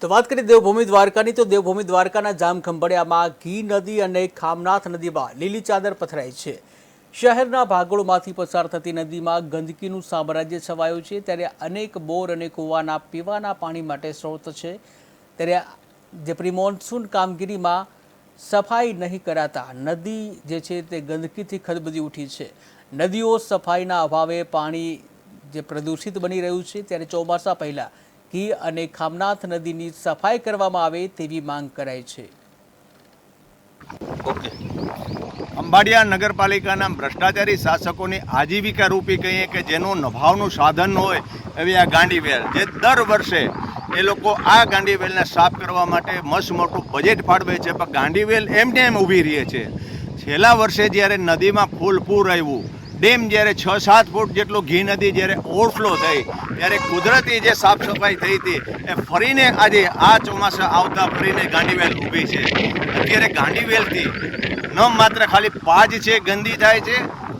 તો વાત કરીએ દેવભૂમિ દ્વારકાની, તો દેવભૂમિ દ્વારકાના જામખંભાળિયામાં ઘી નદી અને ખામનાથ નદીમાં લીલી ચાદર પથરાઈ છે. શહેરના ભાગોળમાંથી પસાર થતી નદીમાં ગંદકીનું સામ્રાજ્ય છવાયું છે. ત્યારે અનેક બોર અને કૂવાના પીવાના પાણી માટે સ્રોત છે. ત્યારે જે પ્રી મોન્સૂન કામગીરીમાં સફાઈ નહીં કરાતા નદી જે છે તે ગંદકીથી ખદબદી ઉઠી છે. નદીઓ સફાઈના અભાવે પાણી જે પ્રદૂષિત બની રહ્યું છે. ત્યારે ચોમાસા પહેલા ઘી અને ખામનાથ નદીની સફાઈ કરવામાં આવે તેવી માંગ કરાઈ છે. અંબાડિયા નગરપાલિકાના ભ્રષ્ટાચારી શાસકોની આજીવિકા રૂપી કહીએ કે જેનું નભાવનું સાધન હોય એવી આ ગાંડીવેલ જે દર વર્ષે એ લોકો આ ગાંડીવેલને સાફ કરવા માટે મસ્ત મોટું બજેટ ફાળવે છે, પણ ગાંડીવેલ એમને એમ ઊભી રહે છે. છેલ્લા વર્ષે જ્યારે નદીમાં ફૂલ પૂર આવ્યું ડેમ જ્યારે છ સાત ફૂટ જેટલો ઘી નદી જ્યારે ઓવરફ્લો થઈ, ત્યારે કુદરતી જે સાફ સફાઈ થઈ હતી, એ ફરીને આજે આ ચોમાસા આવતા ફરીને ગાંડીવેલ ઊભી છે. અત્યારે ગાંડીવેલથી ન માત્ર ખાલી પાજ છે, ગંદી થાય છે,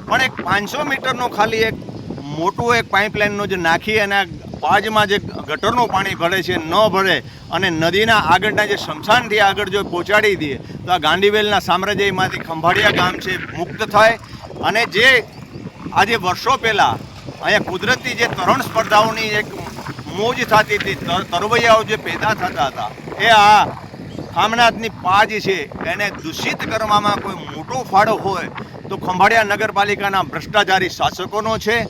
પણ એક પાંચસો મીટરનો ખાલી એક મોટું એક પાઇપલાઇનનું જે નાખી અને પાજમાં જે ગટરનું પાણી ભરે છે, ન ભરે, અને નદીના આગળના જે શમશાનથી આગળ જો પહોંચાડી દઈએ તો આ ગાંડીવેલના સામ્રાજ્યમાંથી ખંભાળિયા ગામ છે, મુક્ત થાય. અને જે આજે વર્ષો પહેલાં અહીંયા કુદરતી જે તરણ સ્પર્ધાઓની એક મોજ થતી હતી, તર- તરવૈયાઓ જે પેદા થતા હતા, એ આ ખામનાથની પાજ છે, એને દૂષિત કરવામાં કોઈ મોટો ફાળો હોય તો ખંભાળિયા નગરપાલિકાના ભ્રષ્ટાચારી શાસકોનો છે.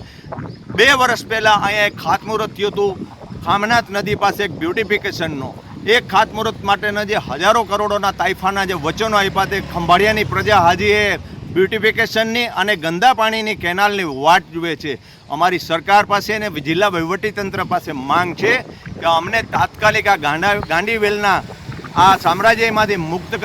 બે વર્ષ પહેલાં અહીંયા એક ખાતમુહૂર્ત થયું હતું, ખામનાથ નદી પાસે એક બ્યુટિફિકેશનનો. એક ખાતમુહૂર્ત માટેના જે હજારો કરોડોના તાઇફાના જે વચનો આપ્યા તે ખંભાળિયાની પ્રજા હાજી એ બ્યુટિફિકેશનની અને ગંદા પાણીની કેનાલની વાટ જુએ છે. અમારી સરકાર પાસે અને જિલ્લા વહીવટીતંત્ર પાસે માંગ છે કે અમને તાત્કાલિક આ ગાંડા ગાંડીવેલના આ સામ્રાજ્યમાંથી મુક્ત કર